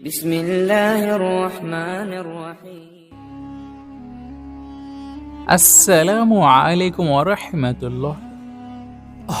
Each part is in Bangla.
بسم الله الرحمن الرحيم আসসালামু আলাইকুম ওরহমতুল্লাহ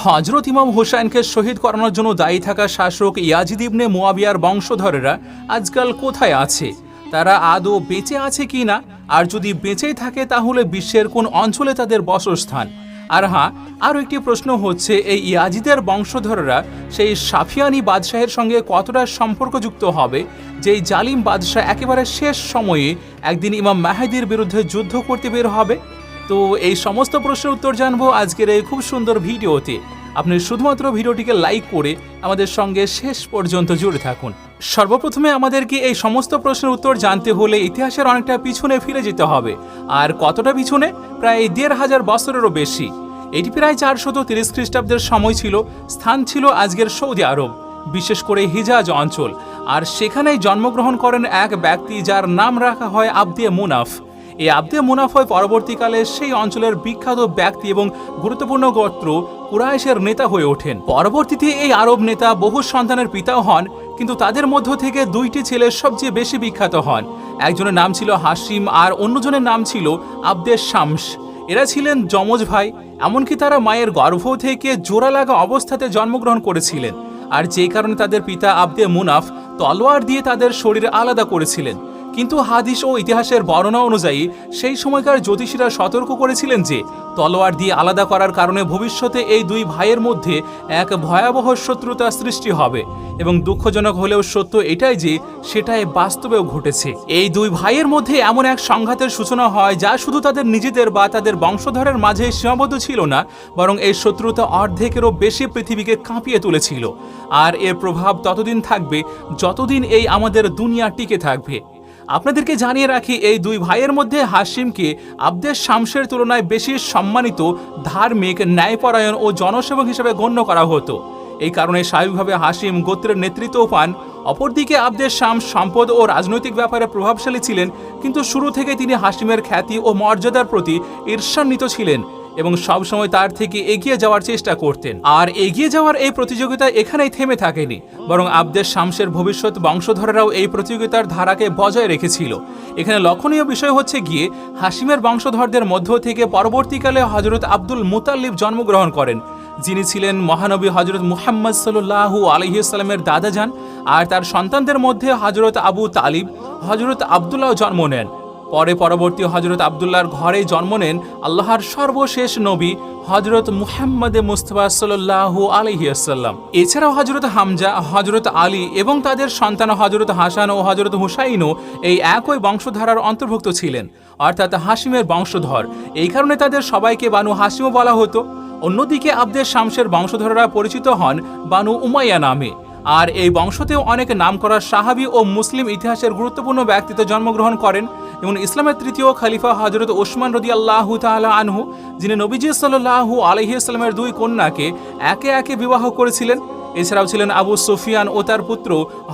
হজরত ইমাম হোসেনকে শহীদ করানোর জন্য দায়ী থাকা শাসক ইয়াজিদ ইবনে মুয়াবিয়ার বংশধরেরা আজকাল কোথায় আছে তারা আদৌ বেঁচে আছে কি না আর যদি বেঁচেই থাকে তাহলে বিশ্বের কোন অঞ্চলে তাদের বসস্থান আর হ্যাঁ আরও একটি প্রশ্ন হচ্ছে, এই ইয়াজিদের বংশধররা সেই সাফিয়ানি বাদশাহের সঙ্গে কতটা সম্পর্কযুক্ত হবে? যেই জালিম বাদশাহ একেবারে শেষ সময়ে একদিন ইমাম মাহাদির বিরুদ্ধে যুদ্ধ করতে বের হবে? তো এই সমস্ত প্রশ্নের উত্তর জানব আজকের এই খুব সুন্দর ভিডিওতে। আপনি শুধুমাত্র ভিডিওটিকে লাইক করে আমাদের সঙ্গে শেষ পর্যন্ত জুড়ে থাকুন। সর্বপ্রথমে আমাদেরকে এই সমস্ত প্রশ্নের উত্তর জানতে হলে ইতিহাসের অনেকটা পিছনে ফিরে যেতে হবে। আর কতটা পিছনে? প্রায় দেড় হাজার বছরেরও বেশি। এটি প্রায় চারশত তিরিশ খ্রিস্টাব্দের সময় ছিল, স্থান ছিল আজকের সৌদি আরব, বিশেষ করে হিজাজ অঞ্চল। আর সেখানেই জন্মগ্রহণ করেন এক ব্যক্তি যার নাম রাখা হয় আব্দে মুনাফ। এই আব্দে মুনাফয় পরবর্তীকালে সেই অঞ্চলের বিখ্যাত ব্যক্তি এবং গুরুত্বপূর্ণ গোত্র কুরাইশের নেতা হয়ে ওঠেন। পরবর্তীতে এই আরব নেতা বহু সন্তানের পিতাও হন, কিন্তু তাদের মধ্য থেকে দুইটি ছেলে সবচেয়ে বেশি বিখ্যাত হন। একজনের নাম ছিল হাসিম আর অন্যজনের নাম ছিল আব্দে শামস। এরা ছিলেন যমজ ভাই এমনকি তারা মায়ের গর্ভ থেকে জোড়া লাগা অবস্থাতে জন্মগ্রহণ করেছিলেন। আর যে কারণে তাদের পিতা আব্দে মুনাফ তলোয়ার দিয়ে তাদের শরীর আলাদা করেছিলেন। কিন্তু হাদিস ও ইতিহাসের বর্ণনা অনুযায়ী, সেই সময়কার জ্যোতিষীরা সতর্ক করেছিলেন যে, তলোয়ার দিয়ে আলাদা করার কারণে ভবিষ্যতে এই দুই ভাইয়ের মধ্যে এক ভয়াবহ শত্রুতা সৃষ্টি হবে। এবং দুঃখজনক হলেও সত্য এটাই যে, সেটাই বাস্তবেও ঘটেছে। এই দুই ভাইয়ের মধ্যে এমন এক সংঘাতের সূচনা হয় যা শুধু তাদের নিজেদের বা তাদের বংশধরের মাঝে সীমাবদ্ধ ছিল না, বরং এই শত্রুতা অর্ধেকেরও বেশি পৃথিবীকে কাঁপিয়ে তুলেছিল। আর এর প্রভাব ততদিন থাকবে যতদিন এই আমাদের দুনিয়া টিকে থাকবে। আপনাদেরকে জানিয়ে রাখি, এই দুই ভাইয়ের মধ্যে হাসিমকে আব্দের শামসের তুলনায় বেশি সম্মানিত ধার্মিক, ন্যায়পরায়ণ ও জনসেবক হিসেবে গণ্য করা হতো। এই কারণে স্বাভাবিকভাবে হাসিম গোত্রের নেতৃত্বও পান। অপরদিকে আব্দের শাম সম্পদ ও রাজনৈতিক ব্যাপারে প্রভাবশালী ছিলেন, কিন্তু শুরু থেকে তিনি হাসিমের খ্যাতি ও মর্যাদার প্রতি ঈর্ষান্বিত ছিলেন। এবং সবসময় তার থেকে এগিয়ে যাওয়ার চেষ্টা করতেন। আর এগিয়ে যাওয়ার এই প্রতিযোগিতা এখানেই থেমে থাকেনি, বরং আব্দের শামসের ভবিষ্যৎ বংশধরেরাও এই প্রতিযোগিতার ধারাকে বজায় রেখেছিল। এখানে লক্ষণীয় বিষয় হচ্ছে গিয়ে হাসিমের বংশধরদের মধ্য থেকে পরবর্তীকালে হজরত আব্দুল মুতাল্লিব জন্মগ্রহণ করেন, যিনি ছিলেন মহানবী হজরত মুহাম্মদ সাল্লাহু আলহিসাল্লামের দাদা যান আর তার সন্তানদের মধ্যে হজরত আবু তালিব হজরত আবদুল্লাহ জন্ম নেন। পরে পরবর্তী হজরত আবদুল্লাহর ঘরেই জন্ম নেন আল্লাহর সর্বশেষ নবী হজরত মুহাম্মদে মুস্তফা সাল্লাহু আলহিয়াসাল্লাম এছাড়াও হজরত হামজা হজরত আলী এবং তাদের সন্তান হজরত হাসান ও হজরত হুসাইনও এই একই বংশধারার অন্তর্ভুক্ত ছিলেন। অর্থাৎ হাসিমের বংশধর। এই কারণে তাদের সবাইকে বানু হাসিমও বলা হতো। অন্যদিকে আব্দের শামসের বংশধররা পরিচিত হন বানু উমাইয়া নামে। আর এই বংশতেও অনেক নামকরা সাহাবি ও মুসলিম ইতিহাসের গুরুত্বপূর্ণ ব্যক্তিত্ব জন্মগ্রহণ করেন এবং ইসলামের তৃতীয় খালিফা হজরত ওসমান রদি আল্লাহ তালা আনহু, যিনি নবীজি সাল্লাহু আলহিউসলামের দুই কন্যাকে একে একে বিবাহ করেছিলেন। এছাড়াও ছিলেন আবু সুফিয়ান ও তার পুত্র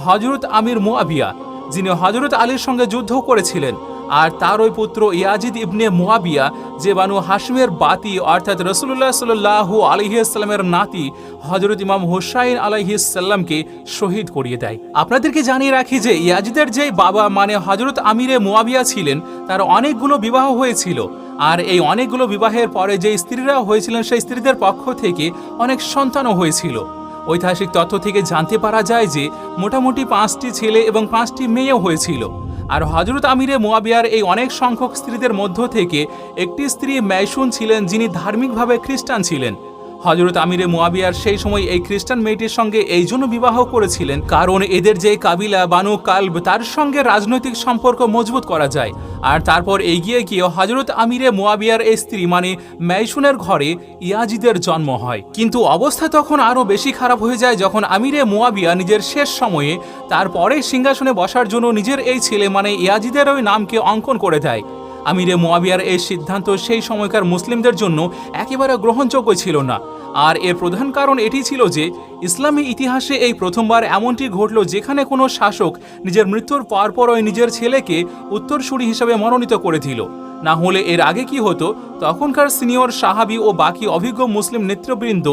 হজরত আমির মুয়াবিয়া যিনি হজরত আলীর সঙ্গে যুদ্ধ করেছিলেন। আর তার ওই পুত্র ইয়াজিদ ইবনে মুয়াবিয়া, যে বানু হাসমের বাতি, অর্থাৎ রসুল্লাহ সাল্লাহু আলহিসাল্লামের নাতি হজরত ইমাম হুসাইন আলহিসাল্লামকে শহীদ করিয়ে দেয়। আপনাদেরকে জানিয়ে রাখি যে ইয়াজিদের যে বাবা মানে হজরত আমিরে মুয়াবিয়া ছিলেন, তার অনেকগুলো বিবাহ হয়েছিল। আর এই অনেকগুলো বিবাহের পরে যে স্ত্রীরা হয়েছিলেন, সেই স্ত্রীদের পক্ষ থেকে অনেক সন্তানও হয়েছিল। ঐতিহাসিক তথ্য থেকে জানতে পারা যায় যে মোটামুটি পাঁচটি ছেলে এবং পাঁচটি মেয়েও হয়েছিল। আর হজরত আমিরে মোয়াবিয়ার এই অনেক সংখ্যক স্ত্রীদের মধ্য থেকে একটি স্ত্রী ম্যাসুন ছিলেন যিনি ধার্মিকভাবে খ্রিস্টান ছিলেন। হজরত আমিরে মোয়াবিয়ার সেই সময় এই খ্রিস্টান মেয়েটির সঙ্গে এই জন্য বিবাহ করেছিলেন। কারণ এদের যে কাবিলা বানু কালব, তার সঙ্গে রাজনৈতিক সম্পর্ক মজবুত করা যায়। আর তারপর এগিয়ে গিয়ে হজরত আমিরে মোয়াবিয়ার এই স্ত্রী মানে ম্যাইসুনের ঘরে ইয়াজিদের জন্ম হয়। কিন্তু অবস্থা তখন আরও বেশি খারাপ হয়ে যায় যখন আমিরে মোয়াবিয়া নিজের শেষ সময়ে তারপরে সিংহাসনে বসার জন্য নিজের এই ছেলে মানে ইয়াজিদের ওই নামকে অঙ্কন করে দেয়। আমিরে মোয়াবিয়ার এই সিদ্ধান্ত সেই সময়কার মুসলিমদের জন্য একেবারে গ্রহণযোগ্য ছিল না। আর এর প্রধান কারণ এটি ছিল যে ইসলামী ইতিহাসে এই প্রথমবার এমনটি ঘটল যেখানে কোনো শাসক নিজের মৃত্যুর পরপরই নিজের ছেলেকে উত্তরসূরি হিসেবে মনোনীত করে দিল না হলে এর আগে কি হতো? তখনকার সিনিয়র সাহাবি ও বাকি অভিজ্ঞ মুসলিম নেতৃবৃন্দ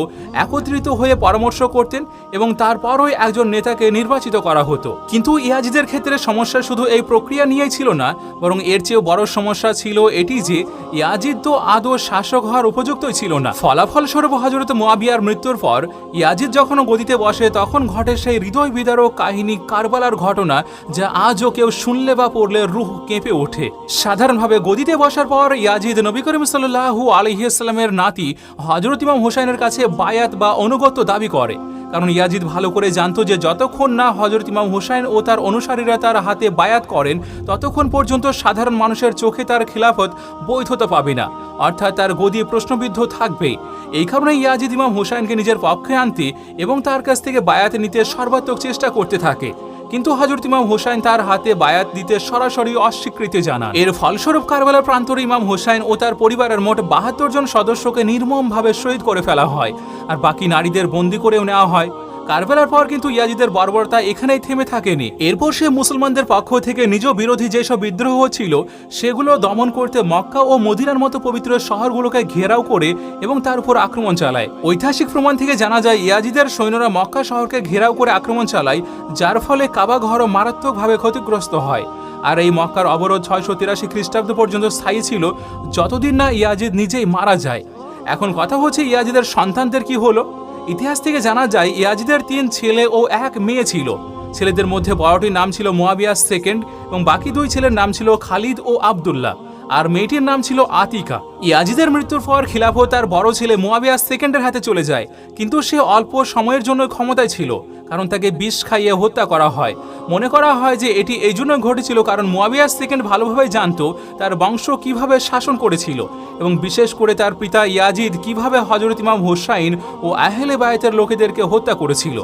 একত্রিত হয়ে পরামর্শ করতেন এবং তারপরই একজন নেতাকে নির্বাচিত করা হতো। কিন্তু ইয়াজিদের ক্ষেত্রে সমস্যা শুধু এই প্রক্রিয়া নিয়েই ছিল না, বরং এর চেয়েও বড় সমস্যা ছিল এটি যে, ইয়াজিদ তো আদৌ শাসক হওয়ার উপযুক্তই ছিল না। ফলাফল স্বরূপ হজরত মোয়াবিয়ার মৃত্যুর পর, ইয়াজিদ যখন গদিতে বসে, তখন ঘটে সেই হৃদয় বিদারক কাহিনী কারবালার ঘটনা, যা আজও কেউ শুনলে বা পড়লে রুহ কেঁপে ওঠে। সাধারণভাবে গদিতে বসার পর ইয়াজিদ নবী করিম সাল্লাহু আলহিসাল্লামের নাতি হজরত ইমাম হোসাইনের কাছে বায়াত বা অনুগত্য দাবি করে। কারণ ইয়াজিদ ভালো করে জানতো যে যতক্ষণ না হজরত ইমাম হোসাইন ও তার অনুসারীরা তার হাতে বায়াত করেন, ততক্ষণ পর্যন্ত সাধারণ মানুষের চোখে তার খিলাফত বৈধতা পাবে না, অর্থাৎ তার গদি প্রশ্নবিদ্ধ থাকবে। এই কারণে ইয়াজিদ ইমাম হোসাইনকে নিজের পক্ষে আনতে এবং তার কাছ থেকে বায়াত নিতে সর্বাত্মক চেষ্টা করতে থাকে। কিন্তু হজরত ইমাম হোসাইন তার হাতে বায়াত দিতে সরাসরি অস্বীকৃতি জানান। এর ফলস্বরূপ কারবালার প্রান্তর ইমাম হোসাইন ও তার পরিবারের মোট বাহাত্তর জন সদস্যকে নির্মমভাবে শহীদ করে ফেলা হয়। আর বাকি নারীদের বন্দি করেও নেওয়া হয়। কারবালার পর কিন্তু ইয়াজিদের বর্বরতা এখানেই থেমে থাকেনি। এরপর সে মুসলমানদের পক্ষ থেকে নিজ বিরোধী যেসব বিদ্রোহ ছিল সেগুলো দমন করতে মক্কা ও মদিনার মতো পবিত্র শহরগুলোকে ঘেরাও করে এবং তার উপর আক্রমণ চালায়। ঐতিহাসিক প্রমাণ থেকে জানা যায়, ইয়াজিদের সৈন্যরা মক্কা শহরকে ঘেরাও করে আক্রমণ চালায়, যার ফলে কাবা ঘরও মারাত্মকভাবে ক্ষতিগ্রস্ত হয়। আর এই মক্কার অবরোধ ছয়শো তিরাশি খ্রিস্টাব্দ পর্যন্ত স্থায়ী ছিল, যতদিন না ইয়াজিদ নিজেই মারা যায়। এখন কথা হচ্ছে, ইয়াজিদের সন্তানদের কি হলো? ইতিহাস থেকে জানা যায়, ইয়াজিদের তিন ছেলে ও এক মেয়ে ছিল। ছেলেদের মধ্যে বড়টির নাম ছিল মোয়াবিয়া সেকেন্ড এবং বাকি দুই ছেলের নাম ছিল খালিদ ও আবদুল্লাহ। আর মেয়েটির নাম ছিল আতিকা। ইয়াজিদের মৃত্যুর পর খিলাফত তার বড় ছেলে মোয়াবিয়া সেকেন্ডের হাতে চলে যায়। কিন্তু সে অল্প সময়ের জন্য ক্ষমতায় ছিল, কারণ তাকে বিষ খাইয়ে হত্যা করা হয়। মনে করা হয় যে এটি এই জন্য ঘটেছিল কারণ মোয়াবিয়া সেকেন্ড ভালোভাবে জানতো তার বংশ কীভাবে শাসন করেছিল এবং বিশেষ করে তার পিতা ইয়াজিদ কীভাবে হজরত ইমাম হোসাইন ও আহলে বায়তের লোকেদেরকে হত্যা করেছিল।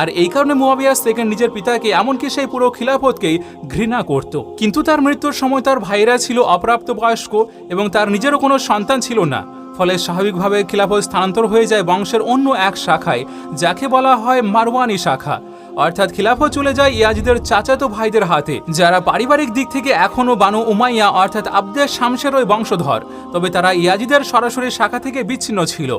আর এই কারণে মোয়াবিয়া সেকেন্ড নিজের পিতাকে এমনকি সেই পুরো খিলাফতকেই ঘৃণা করত। কিন্তু তার মৃত্যুর সময় তার ভাইরা ছিল অপ্রাপ্তবয়স্ক এবং তার নিজেরও কোনো সন্তান ছিল না, ফলে স্বাভাবিকভাবে খিলাফত স্থানান্তর হয়ে যায় বংশের অন্য এক শাখায়, যাকে বলা হয় মারওয়ানি শাখা। অর্থাৎ খিলাফত চলে যায় ইয়াজিদের চাচাতো ভাইদের হাতে, যারা পারিবারিক দিক থেকে এখনও বানু উমাইয়া অর্থাৎ আব্দের শামসেরই বংশধর, তবে তারা ইয়াজিদের সরাসরি শাখা থেকে বিচ্ছিন্ন ছিল।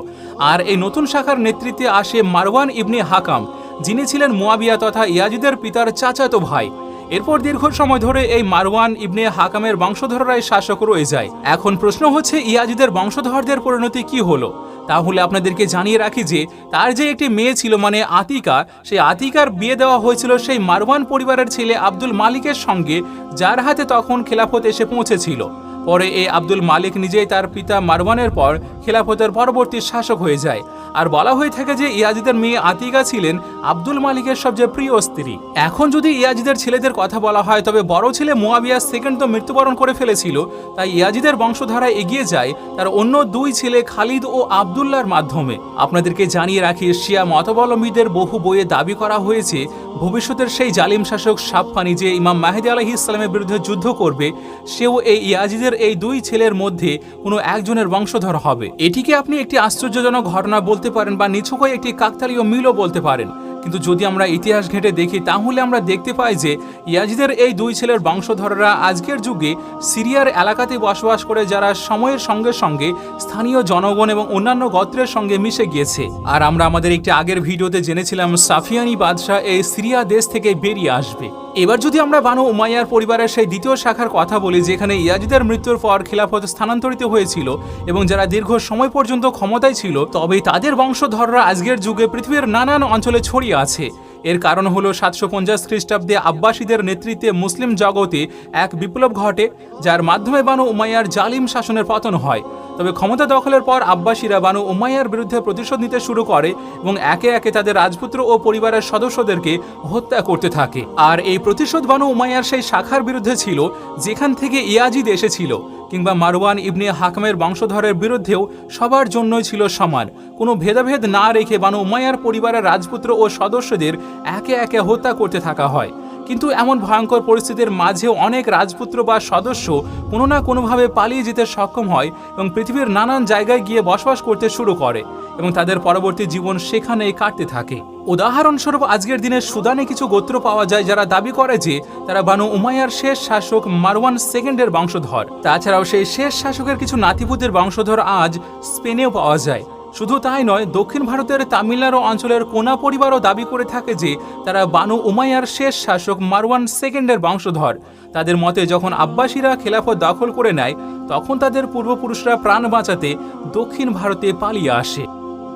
আর এই নতুন শাখার নেতৃত্বে আসে মারওয়ান ইবনে হাকাম, যিনি ছিলেন মুয়াবিয়া তথা ইয়াজিদের পিতার চাচাতো ভাই। এরপর দীর্ঘ সময় ধরে এই মারওয়ান ইবনে হাকামের বংশধররাই শাসক রয়ে যায়। এখন প্রশ্ন হচ্ছে, ইয়াজিদের বংশধরদের পরিণতি কি হলো? তাহলে আপনাদেরকে জানিয়ে রাখি যে, তার যে একটি মেয়ে ছিল মানে আতিকা, সেই আতিকার বিয়ে দেওয়া হয়েছিল সেই মারওয়ান পরিবারের ছেলে আব্দুল মালিকের সঙ্গে, যার হাতে তখন খেলাফত এসে পৌঁছেছিল। পরে এই আব্দুল মালিক নিজেই তার পিতা মারওয়ানের পর খেলাফতের পরবর্তী শাসক হয়ে যায়। আর বলা হয়ে থাকে যে ইয়াজিদের মেয়ে আতিকা ছিলেন আব্দুল মালিকের সবচেয়ে প্রিয় স্ত্রী। এখন যদি ইয়াজিদের ছেলেদের কথা বলা হয়, তবে বড় ছেলে মোয়াবিয়া সেকেন্ড তো মৃত্যুবরণ করে ফেলেছিল, তাই ইয়াজিদের বংশধারা এগিয়ে যায় তার অন্য দুই ছেলে খালিদ ও আবদুল্লার মাধ্যমে। আপনাদেরকে জানিয়ে রাখি, শিয়া মতাবলম্বীদের বহু বইয়ে দাবি করা হয়েছে, ভবিষ্যতের সেই জালিম শাসক সাফানি যে ইমাম মাহেদি আলাহি ইসলামের বিরুদ্ধে যুদ্ধ করবে, সেও এই ইয়াজিদের এই দুই ছেলের মধ্যে কোনো একজনের বংশধর হবে। এটিকে আপনি একটি আশ্চর্যজনক ঘটনা বলতে পারেন বা নিছকই একটি কাকতালীয় মিলও বলতে পারেন। কিন্তু যদি আমরা ইতিহাস ঘেঁটে দেখি, তাহলে আমরা দেখতে পাই যে ইয়াজিদের এই দুই ছেলের বংশধররা আজকের যুগে সিরিয়ার এলাকাতে বসবাস করে, যারা সময়ের সঙ্গে সঙ্গে স্থানীয় জনগণ এবং অন্যান্য গোত্রের সঙ্গে মিশে গিয়েছে। আর আমরা আমাদের একটি আগের ভিডিওতে জেনেছিলাম, সাফিয়ানি বাদশাহ এই সিরিয়া দেশ থেকে বেরিয়ে আসবে। এবার যদি আমরা বানু উমাইয়ার পরিবারের সেই দ্বিতীয় শাখার কথা বলি, যেখানে ইয়াজিদের মৃত্যুর পর খিলাফত স্থানান্তরিত হয়েছিল এবং যারা দীর্ঘ সময় পর্যন্ত ক্ষমতায় ছিল তবে তাদের বংশধররা আজকের যুগে পৃথিবীর নানান অঞ্চলে ছড়িয়ে আছে। এর কারণ হলো সাতশো পঞ্চাশ খ্রিস্টাব্দে আব্বাসীদের নেতৃত্বে মুসলিম জগতে এক বিপ্লব ঘটে, যার মাধ্যমে বানু উমাইয়ার জালিম শাসনের পতন হয়। তবে ক্ষমতা দখলের পর আব্বাসীরা বানু উমাইয়ার বিরুদ্ধে প্রতিশোধ নিতে শুরু করে এবং একে একে তাদের রাজপুত্র ও পরিবারের সদস্যদেরকে হত্যা করতে থাকে। আর এই প্রতিশোধ বানু উমাইয়ার সেই শাখার বিরুদ্ধে ছিল, যেখান থেকে ইয়াজিদ এসেছিল, কিংবা মারওয়ান ইবনে হাকামের বংশধরের বিরুদ্ধেও সবার জন্যই ছিল সমান। কোনো ভেদাভেদ না রেখে বানু উমাইয়ার পরিবারের রাজপুত্র ও সদস্যদের একে একে হত্যা করতে থাকা হয়। কিন্তু এমন ভয়ঙ্কর পরিস্থিতির মাঝেও অনেক রাজপুত্র বা সদস্য কোনো না কোনোভাবে পালিয়ে যেতে সক্ষম হয় এবং পৃথিবীর নানান জায়গায় গিয়ে বসবাস করতে শুরু করে এবং তাদের পরবর্তী জীবন সেখানেই কাটতে থাকে। উদাহরণস্বরূপ আজকের দিনে সুদানে কিছু গোত্র পাওয়া যায় যারা দাবি করে যে তারা বানু উমাইয়ার শেষ শাসক মারওয়ান সেকেন্ডের বংশধর। তাছাড়াও সেই শেষ শাসকের কিছু নাতিপুতের বংশধর আজ স্পেনেও পাওয়া যায়। শুধু তাই নয়, দক্ষিণ ভারতের তামিলনাড়ু অঞ্চলের কোনা পরিবারও দাবি করে থাকে যে তারা বানু উমাইয়ার শেষ শাসক মারওয়ান সেকেন্ডের বংশধর। তাদের মতে যখন আব্বাসীরা খেলাফত দখল করে নেয়, তখন তাদের পূর্বপুরুষরা প্রাণ বাঁচাতে দক্ষিণ ভারতে পালিয়ে আসে।